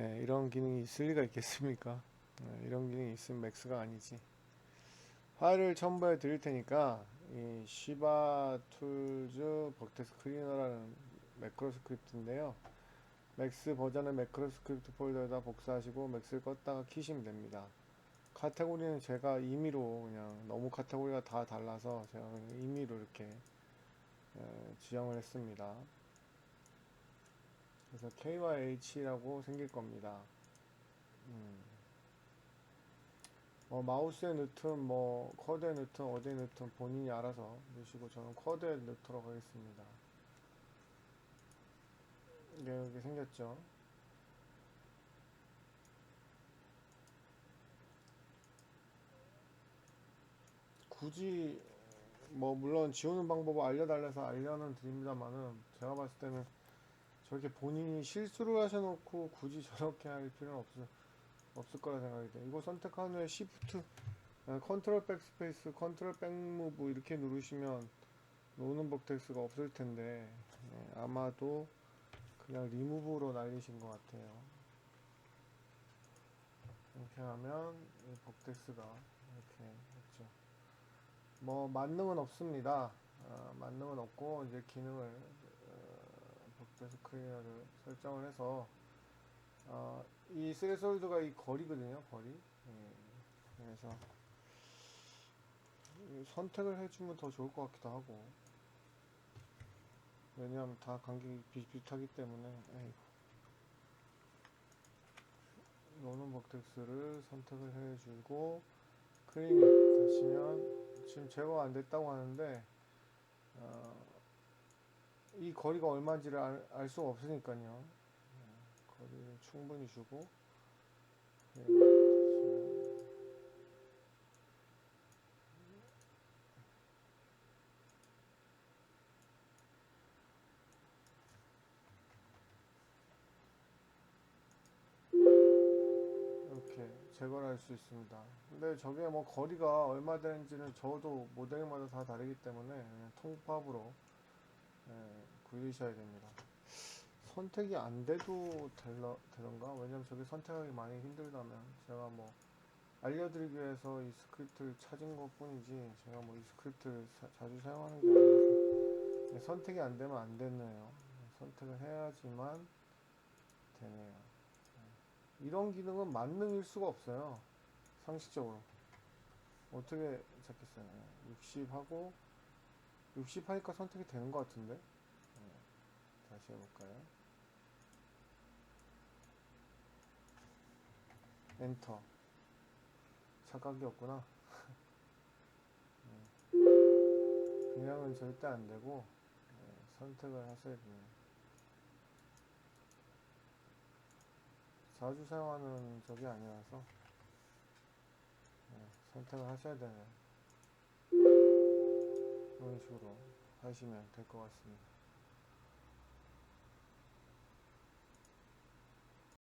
예, 이런 기능이 있을 리가 있겠습니까? 예, 이런 기능이 있으면 맥스가 아니지. 파일을 첨부해 드릴 테니까 이 시바 툴즈 벅텍스 클리너라는 매크로 스크립트인데요. 맥스 버전의 매크로 스크립트 폴더에다 복사하시고 맥스를 껐다가 키시면 됩니다. 카테고리는 제가 임의로 그냥 너무 카테고리가 다 달라서 제가 임의로 이렇게 에, 지정을 했습니다. 그래서 K와 H라고 생길 겁니다. 음. 뭐 마우스에 넣든 뭐 쿼드에 넣든 어디에 넣든 본인이 알아서 넣으시고 저는 쿼드에 넣도록 하겠습니다. 이게 이렇게 생겼죠. 굳이 뭐 물론 지우는 방법을 알려달래서 알려는 드립니다만은 제가 봤을 때는 저렇게 본인이 실수를 하셔놓고 굳이 저렇게 할 필요는 없을, 없을 거라 생각이 돼요. 이거 선택한 후에 Shift, 아, 컨트롤 백스페이스, 컨트롤 백무브 이렇게 누르시면 노는 버텍스가 없을 텐데 예, 아마도 그냥 리무브로 날리신 것 같아요. 이렇게 하면 이 버텍스가 이렇게 있죠. 뭐 만능은 없습니다. 아, 만능은 없고 이제 기능을 어, 버텍스 클리너를 설정을 해서 어, 이 스레솔드가 이 거리거든요. 거리. 예, 그래서 이 선택을 해주면 더 좋을 것 같기도 하고 왜냐하면 다 간격이 비슷비슷하기 때문에 에이구. 노는 버텍스를 선택을 해주고 클리닉 하시면 지금 제거가 안 됐다고 하는데 어, 이 거리가 얼마인지를 알, 알 수가 없으니까요. 네, 거리를 충분히 주고. 네, 이렇게 제거를 할수 있습니다. 근데 저게 뭐 거리가 얼마 되는지는 저도 모델마다 다 다르기 때문에 그냥 통팝으로 예, 굴리셔야 됩니다. 선택이 안 돼도 될러, 되던가? 왜냐면 저게 선택하기 많이 힘들다면 제가 뭐 알려드리기 위해서 이 스크립트를 찾은 것 뿐이지 제가 뭐 이 스크립트를 사- 자주 사용하는 게 아니라서 예, 선택이 안 되면 안 되네요. 선택을 해야지만 되네요. 이런 기능은 만능일 수가 없어요. 상식적으로. 어떻게 잡겠어요? 60 하고, 60 하니까 선택이 되는 것 같은데? 네, 다시 해볼까요? 엔터. 착각이 없구나. 네. 그냥은 절대 안 되고, 네, 선택을 하셔야 돼요. 자주 사용하는 적이 아니라서 네, 선택을 하셔야 되는 그런 식으로 하시면 될 것 같습니다.